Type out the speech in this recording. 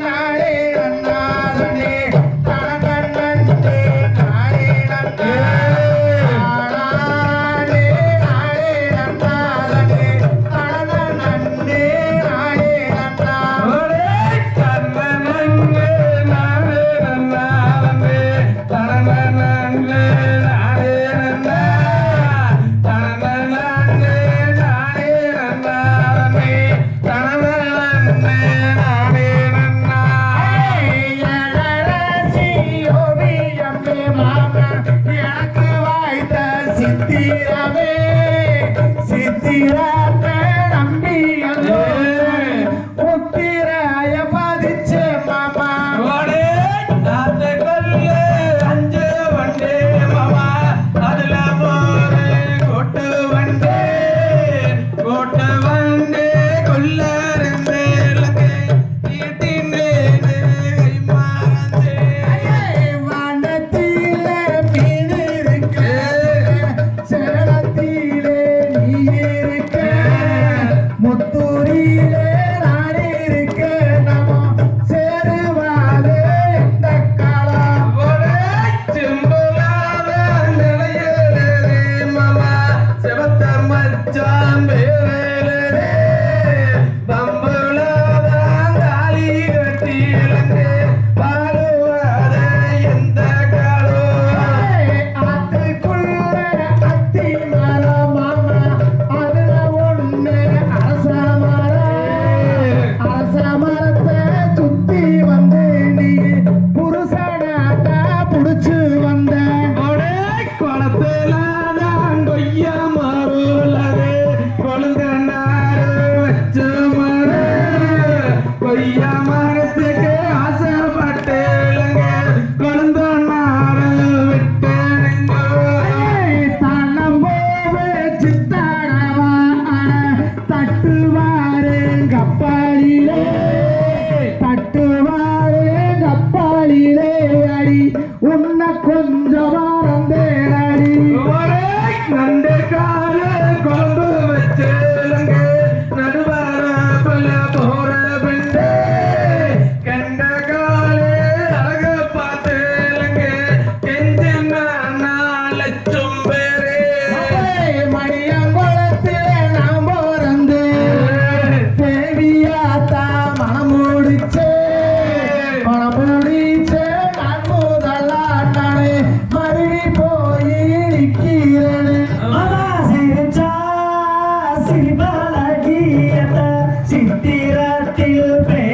நானே நன்னாரனே சித்திரத்தில் பேரழகி